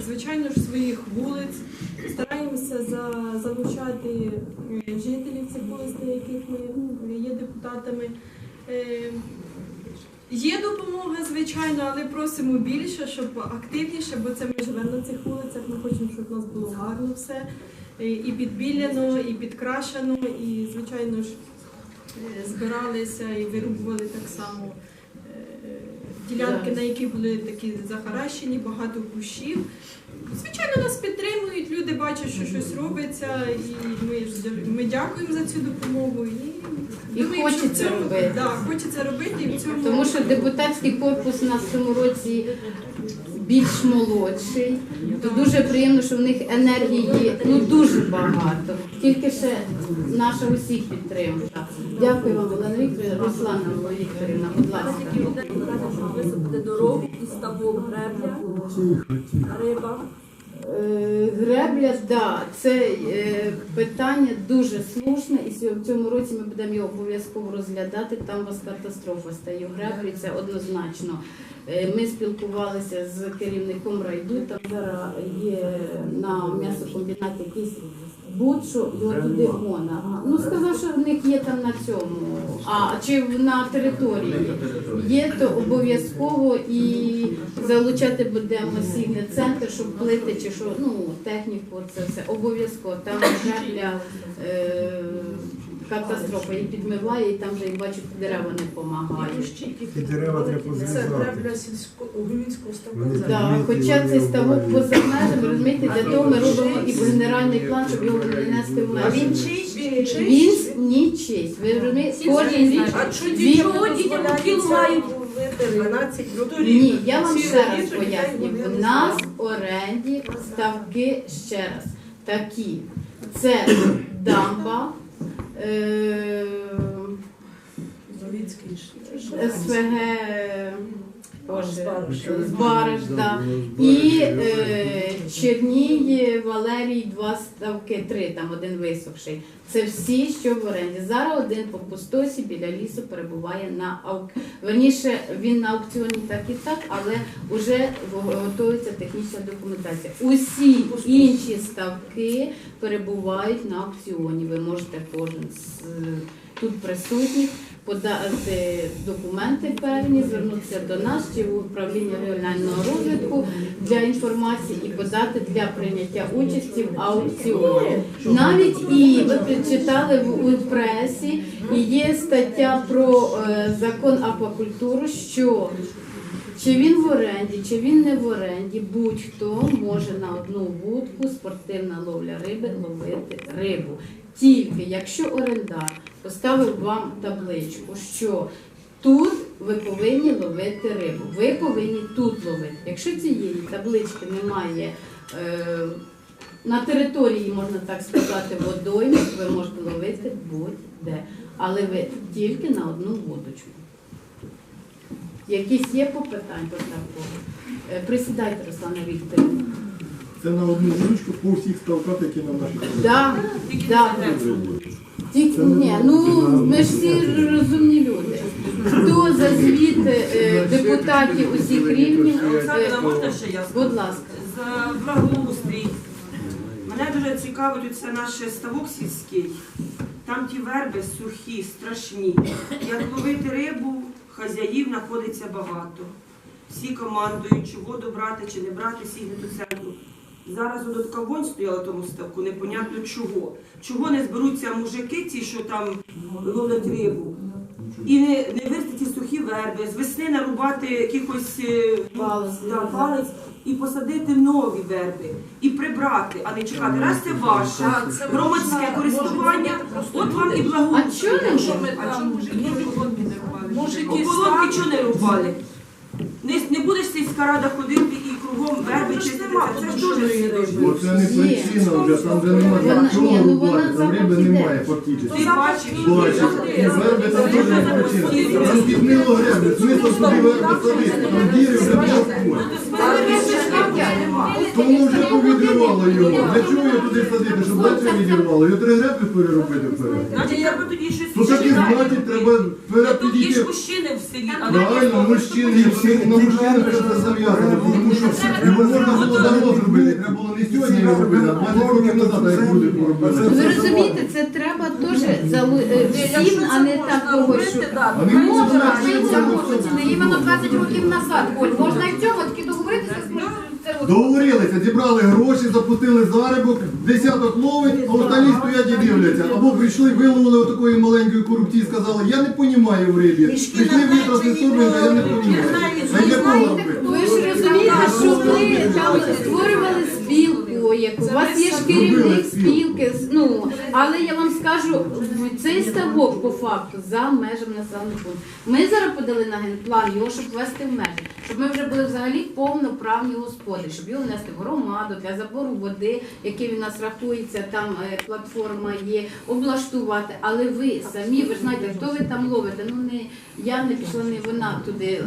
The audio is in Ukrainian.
звичайно ж, своїх вулиць. Стараємося за, залучати жителів цих вулиць, яких ми ну, є депутатами. Е, Є допомога, звичайно, але просимо більше, щоб активніше, бо це ми живемо на цих вулицях. Ми хочемо, щоб у нас було гарно все. е, І підбіляно, і підкрашено, і, звичайно ж, е, збиралися і вирубували так само ділянки, на які були такі захаращені, багато кущів. Звичайно, нас підтримують, люди бачать, що щось робиться, і ми, ми дякуємо за цю допомогу. І, І думаємо, хочеться цьому- робити. Да, хочеться робити і в цьому. Тому що депутатський корпус у нас в цьому році більш молодший. То дуже приємно, що в них енергії ну дуже багато. Тільки ще наша усіх підтримка. Дякую вам, Олена Вікторівна. Руслана Вікторівна, будь ласка. Тільки людей показати, що висадити дорогу і ставок гребля. Е, да, це е, питання дуже слушне, і в цьому році ми будемо його обов'язково розглядати. Там у вас катастрофа стає греблі, це однозначно. Е, Ми спілкувалися з керівником райду. Там зараз є на м'ясокомбінаті якийсь бут, що його туди гона. Ну сказав, що в них є там на цьому, а чи на території є, то обов'язково і залучати будемо сігне центр, щоб плити чи що, ну техніку, це все обов'язково. Там вже для е, катастрофа і підмиває, і там вже і бачу, дерева не допомагають. Дерева треба Це гребля сільськогородського Вони. Да, хоча цей ставок поза межами, розумієте, для того ми робимо і генеральний план, щоб його не нести в А межі. Він чий? Він нічийсь. Ви розумієте, кожен рік. А що дітям дітям кіл мають вити 12 років? Ні, я вам ще раз пояснюю. не нас в оренді ставки ще раз такі. Це дамба, е, СВГ, Боже, Збариш. Збариш, да. І е, Черній, Валерій, два ставки, три, там один висохший. Це всі, що в оренді. Зараз один по пустосі біля лісу перебуває на аукціоні. Верніше, він на аукціоні так і так, але вже готується технічна документація. Усі інші ставки перебувають на аукціоні. Ви можете кожен з тут присутніх подати документи певні, звернутися до нас чи в управління регіонального розвитку для інформації і подати для прийняття участі в аукціоні. Навіть і ви прочитали в пресі, і є стаття про е, закон аквакультуру, що чи він в оренді, чи він не в оренді, будь-хто може на одну вудку спортивна ловля риби ловити рибу. Тільки якщо орендар поставив вам табличку, що тут ви повинні ловити рибу, ви повинні тут ловити. Якщо цієї таблички немає е, на території, можна так сказати, водойми, ви можете ловити будь-де, але ви тільки на одну вудочку. Якісь є попитань по такому? Е, Присідайте, Руслана Вікторівна. Це на одну ручку по всіх ставках, які на нашій Да, да. Тільки, ні, ну ми ж всі розумні люди. Хто за звіт е, депутатів усіх рівнів? е, Оксана, можна ще я? Будь ласка. За благоустрій. Мене дуже цікавить це наш ставок сільський. Там ті верби сухі, страшні. Як ловити рибу, хазяїв знаходиться багато. Всі командують, чи воду брати, чи не брати сігнуту церкву. Зараз от кавонь стояла в тому ставку, непонятно чого. Чого не зберуться мужики, ті, що там ловлять рибу. І не, не вирости ті сухі верби, з весни нарубати якихось палець. Да, палець і посадити нові верби, і прибрати, а не чекати. Раз це ваше громадське користування, от вам і А благоустрій. чого не Що можна? ми там? Мужики Ополонки ставлять. чого не рубали? Не, не будеш сільська рада ходити і кругом верби чистити. Це ж теж слідує. Бо це не причина вже, там вже немає чого ну рубати, там риби немає фактично. Ти бачиш? Бачиш, і верби там теж не причина. Там підмило греби, смисл туди верби садити, там діри вже не входять. Але То воно вже повідривало його. Для чого його туди садити, щоб далі відірвало? Його треба греблю переробити вперед. Значить, треба тоді щось Ну так і почитати. треба вперед Тут є ж мужчини в селі, Правильно, мужчини, всі на мужчинах це зав'язано, тому що його можна було давно зробити. Треба було не сьогодні його робити, а 20 років назад, як поробили. Ви розумієте, це треба теж залу... е, всім, а не так когось. що- А не можна Можна, навіть і в цього цьому всього. році, не іменно 20 років назад, Оль, можна і в цьому таки договоритися з це от- Договорилися, зібрали гроші, запустили заробок, десяток ловить, а остальні стоять і дивляться. Або прийшли, виловили отакої маленької корупції, сказали, я не понімаю в рибі. Прийшли витрати стурбинка, я не понімаю. Ви ж розумієте, що ми там створювали спілку, як у вас є ж керівник спілки, ну але я вам скажу, цей ставок по факту за межами населених пунктів. Ми зараз подали на генплан його, щоб ввести в межі, щоб ми вже були взагалі повноправні господарі, щоб його внести в громаду для забору води, який в нас рахується, там е, платформа є, облаштувати. Але ви самі, ви знаєте, хто ви там ловите? Ну не я не пішла, не вона туди.